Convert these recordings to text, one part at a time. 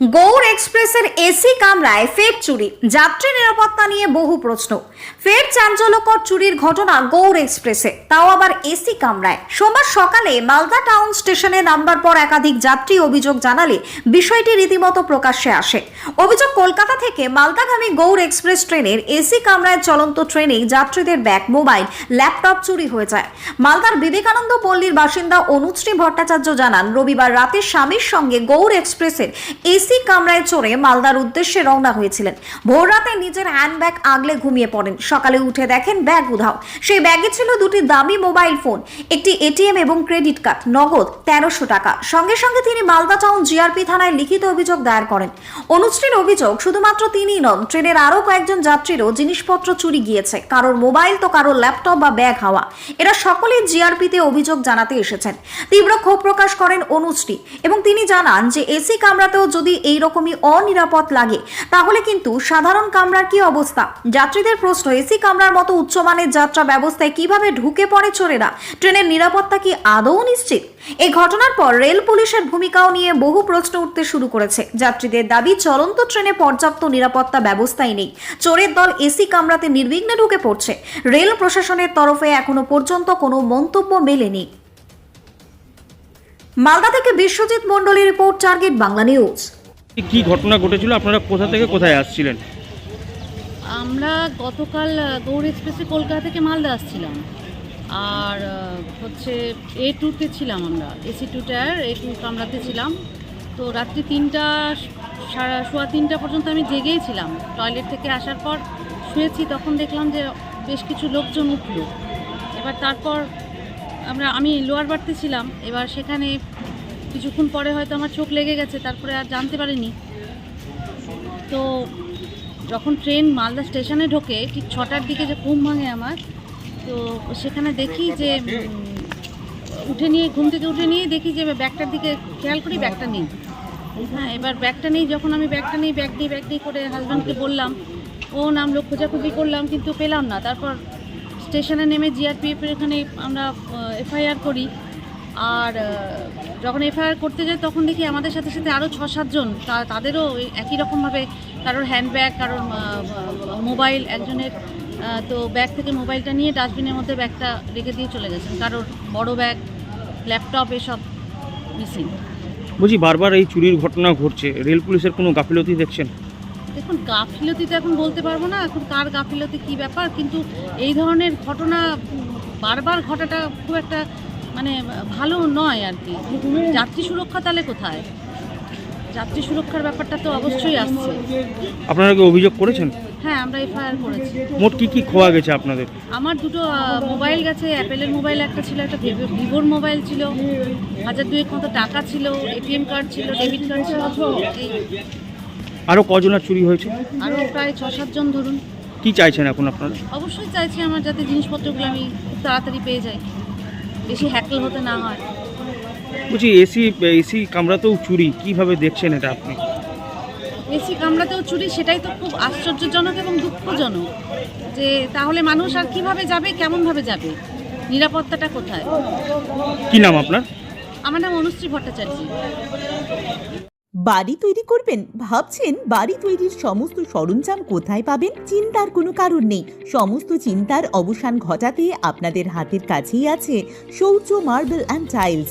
গৌড় এক্সপ্রেসের এসি কামরায় ফের চুরি। যাত্রী নিরাপত্তা নিয়ে বহু প্রশ্ন। ফের চাঞ্চল্যকর চুরির ঘটনা গৌড় এক্সপ্রেসে। তাও আবার এসি কামরায়। সোমবার সকালে মালদা টাউন স্টেশনে নাম্বার পর একাধিক যাত্রী অভিযোগ জানালে বিষয়টি রীতিমতো প্রকাশ্যে আসে। অভিযোগ কলকাতা থেকে মালদাগামী গৌড় এক্সপ্রেস ট্রেনের এসি কামরায় চলন্ত ট্রেনেই যাত্রীদের ব্যাগ, মোবাইল, ল্যাপটপ চুরি হয়ে যায়। মালদার বিবেকানন্দ পল্লীর বাসিন্দা অনুশ্রী ভট্টাচার্য জানান, রবিবার রাতে স্বামীর সঙ্গে গৌড় এক্সপ্রেসের এসি কামরায় চড়ে মালদার উদ্দেশ্যে রওনা হয়েছিলেন। ভোররাতে নিজের হ্যান্ডব্যাগ আগলে ঘুমিয়ে পড়েন। সকালে উঠে দেখেন ব্যাগ উধাও। সেই ব্যাগে ছিল দুটি দামি মোবাইল ফোন, একটি এটিএম এবং ক্রেডিট কার্ড, নগদ তেরোশো টাকা। সঙ্গে সঙ্গে তিনি মালদা টাউন জিআরপি থানায় লিখিত অভিযোগ দায়ের করেন। অনুশ্রীর অভিযোগ, শুধুমাত্র তিনিই নন, ট্রেনের আরও কয়েকজন যাত্রীরও জিনিসপত্র চুরি গিয়েছে, কারোর মোবাইল তো কারোর ল্যাপটপ বা ব্যাগ হাওয়া। এরা সকলেই জিআরপিতে অভিযোগ জানাতে এসেছেন। তীব্র ক্ষোভ প্রকাশ করেন অনুশ্রী এবং তিনি জানান যে, এসি কামরাতেও যদি এই রকমই অনিরাপদ লাগে, তাহলে কিন্তু সাধারণ কামরার কি অবস্থা? যাত্রীদের প্রশ্ন, এসি কামরার মতো উচ্চমানের যাত্রা ব্যবস্থায় কীভাবে ঢুকে পড়ে চোরেরা? ট্রেনের নিরাপত্তা কি আদৌ নিশ্চিত? এই ঘটনার পর রেল পুলিশের ভূমিকাও নিয়ে বহু প্রশ্ন উঠতে শুরু করেছে। যাত্রীদের দাবি চলন্ত ট্রেনে পর্যাপ্ত নিরাপত্তা ব্যবস্থাই নেই। চোরের দল এসি কামরাতে নির্বিঘ্নে ঢুকে পড়ছে। রেল প্রশাসনের তরফে এখনও পর্যন্ত কোনো মন্তব্য মেলেনি। মালদা থেকে বিশ্বজিৎ মণ্ডলী রিপোর্ট টার্গেট বাংলা নিউজ। কি ঘটনা ঘটেছিল? আপনারা কোথা থেকে কোথায় আসছিলেন? আমরা গতকাল গৌড় এক্সপ্রেসে কলকাতা থেকে মালদা আসছিলাম। আর হচ্ছে এ টুতে ছিলাম আমরা AC two tier A two কামরাতে ছিলাম। তো রাত্রি তিনটা, সারা সোয়া তিনটা পর্যন্ত আমি জেগেই ছিলাম। টয়লেট থেকে আসার পর শুয়েছি, তখন দেখলাম যে বেশ কিছু লোকজন উঠল। এবার তারপর আমরা, আমি লোয়ার বাড়তে ছিলাম। এবার সেখানে কিছুক্ষণ পরে হয়তো আমার চোখ লেগে গেছে, তারপরে আর জানতে পারিনি। তো যখন ট্রেন মালদা স্টেশনে ঢোকে, ঠিক ছটার দিকে যে ঘুম ভাঙে আমার তো সেখানে দেখি যে উঠে নিয়ে, ঘুম থেকে উঠে নিয়ে দেখি যে ব্যাগটার দিকে খেয়াল করি, ব্যাগটা নেই। হ্যাঁ এবার ব্যাগটা নেই, যখন আমি ব্যাগটা নেই, ব্যাগ নিই ব্যাগ নিই করে হাজব্যান্ডকে বললাম, ও নামলো খোঁজাখুঁজি করলাম, কিন্তু পেলাম না। তারপর স্টেশনে নেমে জিআরপিএফের এখানে আমরা এফআইআর করি। আর যখন এফআইআর করতে যাই, তখন দেখি আমাদের সাথে সাথে আরও ছ সাতজন তাদেরও একই রকমভাবে কারোর হ্যান্ডব্যাগ কারোর মোবাইল একজনের তো ব্যাগ থেকে মোবাইলটা নিয়ে ডাস্টবিনের মধ্যে ব্যাগটা রেখে দিয়ে চলে গেছেন। কারোর বড় ব্যাগ ল্যাপটপ এসব মিসিং বলছি বারবার এই চুরির ঘটনা ঘটছে। রেল পুলিশের কোনো গাফিলতি দেখছেন? দেখুন গাফিলতি তো এখন বলতে পারব না। এখন কার গাফিলতি কী ব্যাপার? কিন্তু এই ধরনের ঘটনা বারবার ঘটাটা খুব একটা মানে ভালো নয় আর কি। যাত্রী সুরক্ষা তাহলে কোথায়? যাত্রী সুরক্ষার ব্যাপারটা তো অবশ্যই আসছে। আপনারা কি অভিযোগ করেছেন? হ্যাঁ আমরা এফআইআর করেছি। মোট কি কি খোয়া গেছে আপনাদের? আমার দুটো মোবাইল গেছে অ্যাপেলের মোবাইল একটা ছিল একটা ভিভো- ভিভোর মোবাইল ছিল হাজার দুয়েক মতো টাকা ছিল এটিএম কার্ড ছিল ডেবিট কার্ড ছিল আরও কজনের চুরি হয়েছে? আরও প্রায় ছ সাতজন ধরুন। কি চাইছেন এখন আপনারা? অবশ্যই চাইছি আমার যাতে জিনিসপত্রগুলো আমি তাড়াতাড়ি পেয়ে যাই। বেশি হ্যাকল হতে না হয়। বলছি এসি এসি কামরাতেও চুরি কীভাবে দেখছেন এটা আপনি? এসি কামড়াতেও চুরি সেটাই তো খুব আশ্চর্যজনক এবং দুঃখজনক যে তাহলে মানুষ আর কীভাবে যাবে কেমনভাবে যাবে? নিরাপত্তাটা কোথায়? কি নাম আপনার? আমার নাম অনুশ্রী ভট্টাচার্য। বাড়ি তৈরি করবেন? ভাবছেন বাড়ি তৈরির সমস্ত সরঞ্জাম কোথায় পাবেন? চিন্তার কোনো কারণ নেই। সমস্ত চিন্তার অবসান ঘটাতে আপনাদের হাতের কাছেই আছে শৌচ মার্বেল অ্যান্ড টাইলস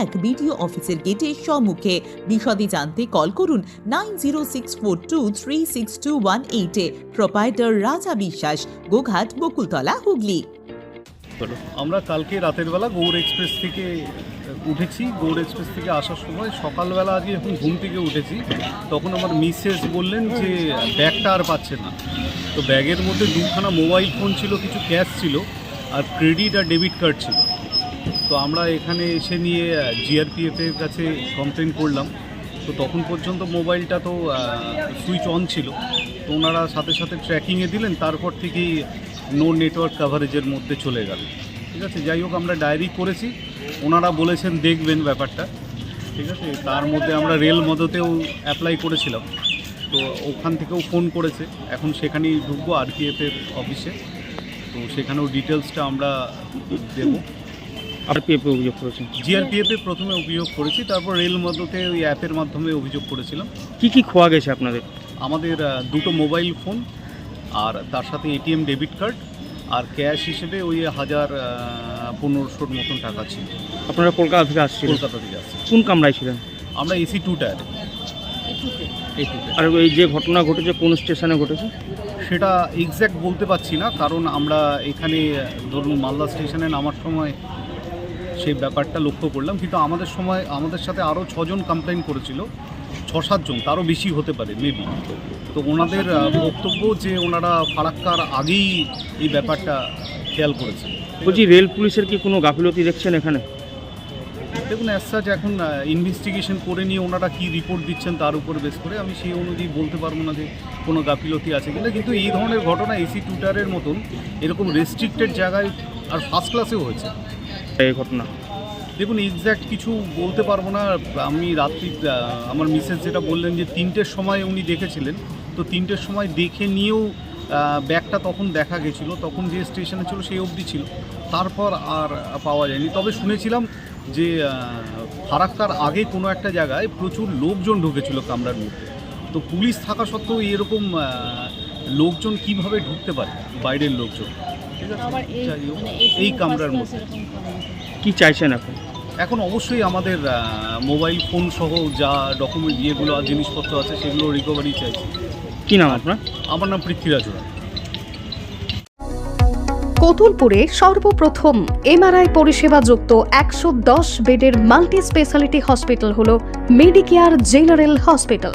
এক বিডিও অফিসের গেটের সম্মুখে। বিশদে জানতে কল করুন nine zero six four two three six two one এইটে প্রোপাইটার রাজা বিশ্বাস, গোঘাট, বকুলতলা, হুগলি। আমরা কালকে রাতের বেলা গৌড় এক্সপ্রেস থেকে উঠেছি। গৌড় এক্সপ্রেস থেকে আসার সময় সকালবেলা আজকে যখন ঘুম থেকে উঠেছি, তখন আমার মিসেস বললেন যে ব্যাগটা আর পাচ্ছে না। তো ব্যাগের মধ্যে দুখানা মোবাইল ফোন ছিল, কিছু ক্যাশ ছিল, আর ক্রেডিট আর ডেবিট কার্ড ছিল। তো আমরা এখানে এসে নিয়ে জিআরপিএফের কাছে কমপ্লেন করলাম। তো তখন পর্যন্ত মোবাইলটা তো সুইচ অন ছিল। তো ওনারা সাথে সাথে ট্র্যাকিংয়ে দিলেন, তারপর থেকেই নো নেটওয়ার্ক কাভারেজের মধ্যে চলে গেল। ঠিক আছে? যাই হোক, আমরা ডায়েরি করেছি। ওনারা বলেছেন, দেখবেন ব্যাপারটা। ঠিক আছে? তার মধ্যে আমরা রেল মদতেও অ্যাপ্লাই করেছিলাম। তো ওখান থেকেও ফোন করেছে। এখন সেখানেই ঢুকবো আরপিএফের অফিসে তো সেখানেও ডিটেলসটা আমরা দেবো। আর পিএফে অভিযোগ করেছেন। জিআরপিএফে প্রথমে অভিযোগ করেছি তারপর রেল মদতে ওই অ্যাপের মাধ্যমে অভিযোগ করেছিলাম। কি কি খোয়া গেছে আপনাদের? আমাদের দুটো মোবাইল ফোন আর তার সাথে এটিএম ডেবিট কার্ড আর ক্যাশ হিসেবে ওই হাজার পনেরোশোর মতন টাকা ছিল। আপনারা কলকাতা থেকে আসছিলেন? কলকাতা থেকে আসছে। কোন কামরায় ছিলেন? আমরা এসি টু। টায়ার আর এই যে ঘটনা ঘটেছে কোন স্টেশনে ঘটেছে? সেটা এক্স্যাক্ট বলতে পারছি না কারণ আমরা এখানে ধরুন মালদা স্টেশনে নামার সময় সেই ব্যাপারটা লক্ষ্য করলাম। কিন্তু আমাদের সময় আমাদের সাথে আরও ছজন কমপ্লেন করেছিল। ছ সাতজন তারও বেশি হতে পারে মেবি তো ওনাদের বক্তব্য যে ওনারা ফারাক্কার আগেই এই ব্যাপারটা খেয়াল করেছে। বলছি রেল পুলিশের কি কোনো গাফিলতি দেখছেন এখানে? দেখুন অ্যাজ সাচ এখন ইনভেস্টিগেশন করে নিয়ে ওনারা কী রিপোর্ট দিচ্ছেন তার উপর বেস করে আমি সেই অনুযায়ী বলতে পারব না যে কোনো গাফিলতি আছে কিনা। কিন্তু এই ধরনের ঘটনা এসি টুটারের মতন এরকম রেস্ট্রিক্টেড জায়গায় আর ফার্স্ট ক্লাসেও হয়েছে। এই ঘটনা। দেখুন এক্স্যাক্ট কিছু বলতে পারব না। আমি রাত্রি আমার মিসেস যেটা বললেন যে, তিনটের সময় উনি দেখেছিলেন। তো তিনটের সময় দেখে নিয়েও ব্যাগটা তখন দেখা গেছিল। তখন যে স্টেশনে ছিল, সেই অবধি ছিল। তারপর আর পাওয়া যায়নি। তবে শুনেছিলাম যে ফারাক্কার আগে কোনো একটা জায়গায় প্রচুর লোকজন ঢুকেছিল কামরার মধ্যে। তো পুলিশ থাকা সত্ত্বেও এরকম লোকজন কীভাবে ঢুকতে পারে? বাইরের লোকজন। ঠিক আছে? এই হোক, মানে কামরার মধ্যে। কি চাইছেন এখন এখন অবশ্যই আমাদের আহ, মোবাইল ফোন সহ যা ডকুমেন্ট যেগুলো জিনিসপত্র আছে সেগুলো রিকভারি চাইছি। কি নাম আপনার? আমার নাম পৃথ্বীরাজ রায়। কতুলপুরে সর্বপ্রথম এমআরআই পরিষেবা যুক্ত একশো দশ বেডের মাল্টি স্পেশালিটি হসপিটাল হল মেডিকেয়ার জেনারেল হসপিটাল